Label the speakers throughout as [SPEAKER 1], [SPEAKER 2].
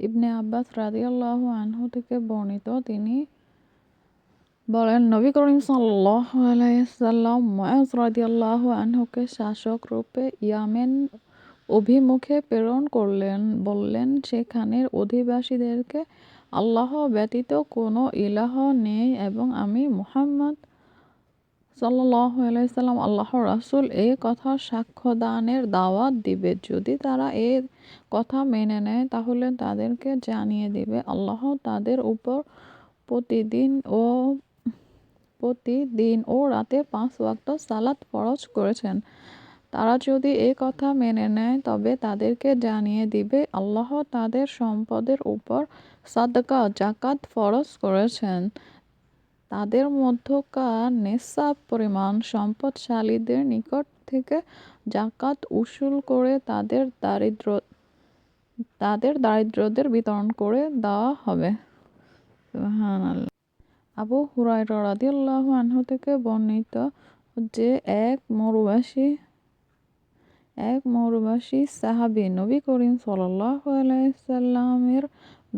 [SPEAKER 1] ইবনে আব্বাস রাদিয়াল্লাহু আনহু থেকে বর্ণিত তিনি বলেন, নবী করিম সাল্লাম আনহুকে শাসক রূপে ইয়ামেন অভিমুখে প্রেরণ করলেন, বললেন, সেখানের অধিবাসীদেরকে আল্লাহ ব্যতীত কোনো ইলাহ নেই এবং আমি মুহাম্মদ সাল্লাম আল্লাহর রাসূল এ কথার সাক্ষ্যদানের দাওয়াত দিবে। যদি তারা এ কথা মেনে নেয়, তাহলে তাদেরকে জানিয়ে দিবে। আল্লাহ তাদের উপর প্রতিদিন ও প্রতিদিন ও রাতে পাঁচ ওয়াক্ত সালাত ফরজ করেছেন। তারা যদি এ কথা মেনে নেয়, তবে তাদেরকে জানিয়ে দিবে, আল্লাহ তাদের সম্পদের উপর সাদকা, জাকাত ফরজ করেছেন। তাদের মধ্যকার নেশাব পরিমাণ সম্পদশালীদের নিকট থেকে জাকাত উসুল করে তাদের দারিদ্র, তাদের দারিদ্রদের বিতরণ করে দেওয়া হবে। আবু হুরায়রা রাদিয়াল্লাহু আনহু থেকে বর্ণিত যে এক মরুবাসী এক মরুবাসী সাহাবী নবী করিম সাল্লামের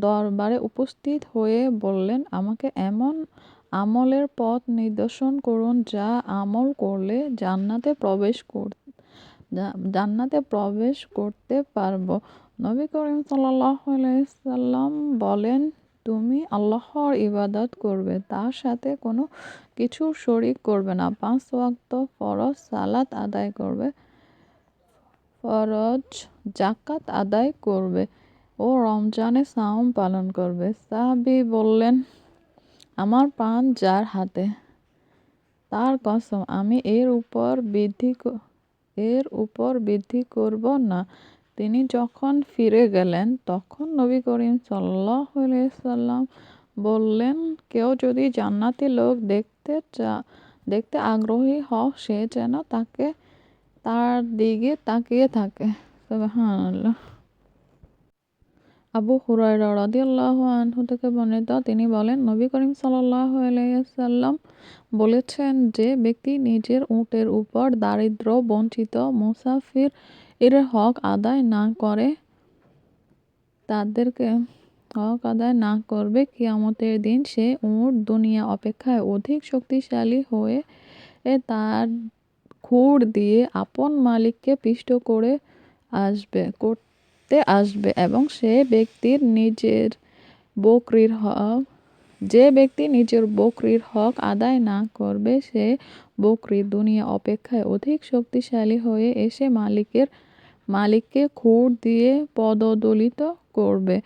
[SPEAKER 1] দরবারে উপস্থিত হয়ে বললেন, আমাকে এমন আমলের পথ নির্দেশন করুন যা আমল করলে জান্নাতে প্রবেশ কর জান্নাতে প্রবেশ করতে পারব। নবী করিম সাল্লাম বলেন, তুমি আল্লাহর ইবাদত করবে, তার সাথে কোনো কিছু শরিক করবে না। পাঁচ ওয়াক্ত ফরজ সালাত আদায় করবে, ফরজ জাকাত আদায় করবে ও রমজানে সাওম পালন করবে। সাহাবি বললেন আমার প্রাণ যার হাতে, তার কসম, আমি এর উপর বৃদ্ধি এর উপর বৃদ্ধি করব না। তিনি যখন ফিরে গেলেন, তখন নবী করিম আলাইহি সাল্লাম বললেন, কেউ যদি জান্নাতি লোক দেখতে চা, দেখতে আগ্রহী হও, সে যেন তাকে, তার দিকে তাকিয়ে থাকে। সুবহানাল্লাহ। আবু হুরায়রা রাদিয়াল্লাহু আনহু থেকে বর্ণিত, তিনি বলেন, নবী করিম সাল্লাম বলেছেন যে ব্যক্তি নিজের উটের উপর দারিদ্র বঞ্চিত মুসাফির এর হক আদায় না করে, তাদেরকে হক আদায় না করবে, কিয়ামতের দিন সে উট দুনিয়া অপেক্ষায় অধিক শক্তিশালী হয়ে তার খুর দিয়ে আপন মালিককে পিষ্ট করে আসবে। করতে আসবে এবং সে ব্যক্তির নিজের বকরির হক, যে ব্যক্তি নিজের বকরির হক আদায় না করবে, সে বকরির দুনিয়া অপেক্ষায় অধিক শক্তিশালী হয়ে এসে মালিকের, মালিককে খুঁড় দিয়ে পদদলিত করবে।